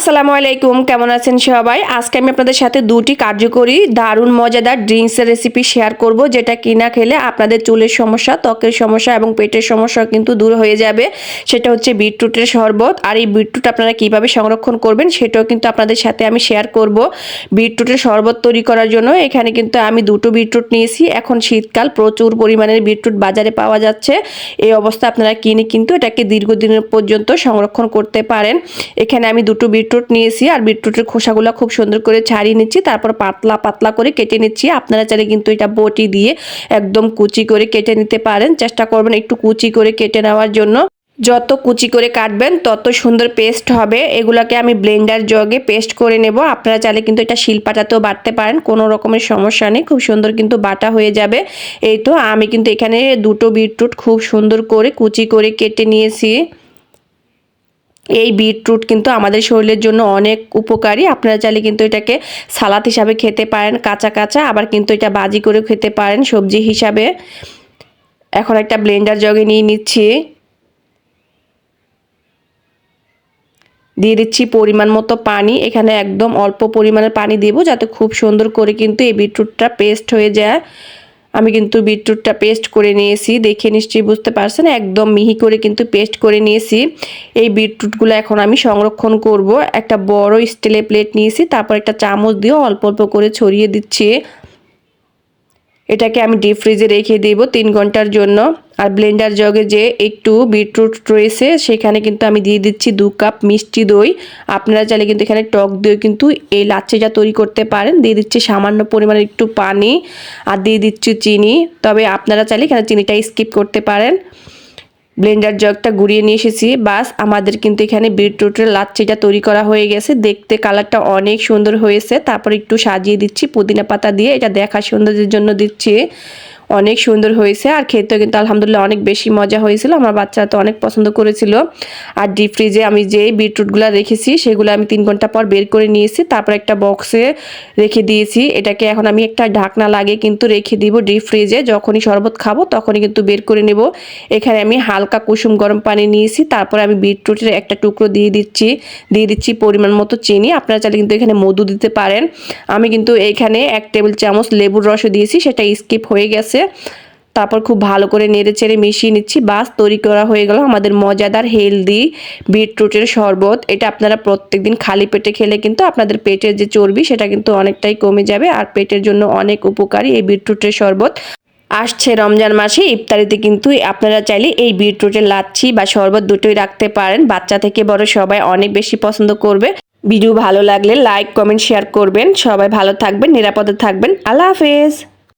আসসালামু আলাইকুম, কেমন আছেন সবাই? আজকে আমি আপনাদের সাথে দুটি কার্যকরী দারুণ মজাদার ড্রিঙ্কসের রেসিপি শেয়ার করব, যেটা কিনা খেলে আপনাদের চুলের সমস্যা, ত্বকের সমস্যা এবং পেটের সমস্যা কিন্তু দূর হয়ে যাবে। সেটা হচ্ছে বিটরুটের শরবত। আর এই বিটরুট আপনারা কীভাবে সংরক্ষণ করবেন সেটাও কিন্তু আপনাদের সাথে আমি শেয়ার করব বিটরুটের শরবত তৈরি করার জন্য। এখানে কিন্তু আমি দুটো বিটরুট নিয়েছি। এখন শীতকাল, প্রচুর পরিমাণের বিটরুট বাজারে পাওয়া যাচ্ছে। এই অবস্থা আপনারা কিনে কিন্তু এটাকে দীর্ঘদিনের পর্যন্ত সংরক্ষণ করতে পারেন। এখানে আমি দুটো বিটরুট নিয়েছি আর বিটরুটের খোসাগুলো খুব সুন্দর করে ছাড়িয়ে নিচ্ছি, তারপর পাতলা পাতলা করে কেটে নিচ্ছি। আপনারা চাইলে কিন্তু এটা বটি দিয়ে একদম কুচি করে কেটে নিতে পারেন। চেষ্টা করবেন একটু কুচি করে কেটে নেওয়ার জন্য। যত কুচি করে কাটবেন, তত সুন্দর পেস্ট হবে। এগুলোকে আমি ব্লেন্ডার জগে পেস্ট করে নেব। আপনারা চাইলে কিন্তু এটা শিলপাটাতেও বাটতে পারেন, কোনো রকমের সমস্যা নেই। খুব সুন্দর কিন্তু বাটা হয়ে যাবে। এই তো আমি কিন্তু এখানে দুটো বিটরুট খুব সুন্দর করে কুচি করে কেটে নিয়েছি। এই বিটরুট কিন্তু আমাদের শরীরের জন্য অনেক উপকারী। আপনারা চাইলে কিন্তু এটাকে সালাদ হিসাবে খেতে পারেন, কাঁচা কাঁচা, আবার কিন্তু এটা বাজি করে খেতে পারেন সবজি হিসাবে। এখন একটা ব্লেন্ডার জগে নিয়ে নিচ্ছি। দিয়ে দিচ্ছি পরিমাণ মতো পানি। এখানে একদম অল্প পরিমাণের পানি দেব যাতে খুব সুন্দর করে কিন্তু এই বিটরুটটা পেস্ট হয়ে যায়। আমি কিন্তু বিটরুটটা পেস্ট করে নিয়েছি, দেখে নিশ্চয়ই বুঝতে পারছেন, একদম মিহি করে কিন্তু পেস্ট করে নিয়েছি। এই বিটরুটগুলো এখন আমি সংরক্ষণ করব। একটা বড় স্টিলের প্লেট নিয়েছি, তারপর একটা চামচ দিয়ে অল্প অল্প করে ছড়িয়ে দিচ্ছি। এটাকে আমি ডিপ ফ্রিজে রেখে দেব তিন ঘণ্টার জন্য। আর ব্লেন্ডার জগে যে একটু বিটরুট রয়েছে, সেখানে কিন্তু আমি দিয়ে দিচ্ছি দু কাপ মিষ্টি দই। আপনারা চাইলে কিন্তু এখানে টক দই কিন্তু এই লাচ্ছেটা তৈরি করতে পারেন। দিয়ে দিচ্ছি সামান্য পরিমাণে একটু পানি আর দিয়ে দিচ্ছি চিনি। তবে আপনারা চাইলে এখানে চিনিটা স্কিপ করতে পারেন। ব্লেন্ডার জগটা গুড়িয়ে নিয়ে এসেছি। বাস, আমাদের কিন্তু এখানে বিটরুটের লাচ্ছিটা তৈরি করা হয়ে গেছে। দেখতে কালারটা অনেক সুন্দর হয়েছে। তারপর একটু সাজিয়ে দিচ্ছি। পুদিনা পাতা দিয়ে এটা দেখা সৌন্দর্যের জন্য দিচ্ছি। অনেক সুন্দর হয়েছে আর খেতেও কিন্তু আলহামদুলিল্লাহ অনেক বেশি মজা হয়েছিল। আমার বাচ্চারা তো অনেক পছন্দ করেছিল। আর ডিপ ফ্রিজে আমি যে বিটরুটগুলো রেখেছি, সেগুলো আমি তিন ঘণ্টা পর বের করে নিয়েছি। তারপর একটা বক্সে রেখে দিয়েছি। এটাকে এখন আমি একটা ঢাকনা লাগে কিন্তু রেখে দিব ডিপ ফ্রিজে যখনই শরবত খাব, তখনই কিন্তু বের করে নেব। এখানে আমি হালকা কুসুম গরম পানি নিয়েছি। তারপর আমি বিটরুটের একটা টুকরো দিয়ে দিচ্ছি। দিয়ে দিচ্ছি পরিমাণ মতো চিনি। আপনারা চাইলে কিন্তু এখানে মধু দিতে পারেন। আমি কিন্তু এখানে এক টেবিল চামচ লেবুর রসও দিয়েছি। সেটা স্কিপ হয়ে গেছে তারপর খুব ভালো করে নেড়ে চেড়ে মিশিয়ে নিচ্ছি। বাস তৈরি করা হয়ে গেল আমাদের মজাদার হেলদি বিটরুটের শরবত। এটা আপনারা প্রত্যেক দিন খালি পেটে খেলে কিন্তু আপনাদের পেটের যে চর্বি, সেটা কিন্তু অনেকটাই কমে যাবে আর পেটের জন্য অনেক উপকারী এই বিটরুটের শরবত। আসছে রমজান মাসে, ইফতারিতে কিন্তু আপনারা চাইলে এই বিটরুটের লাচ্ছি বা শরবত দুটোই রাখতে পারেন। বাচ্চা থেকে বড় সবাই অনেক বেশি পছন্দ করবে। ভিডিও ভালো লাগলে লাইক, কমেন্ট, শেয়ার করবেন। সবাই ভালো থাকবেন, নিরাপদে থাকবেন। আল্লাহ হাফেজ।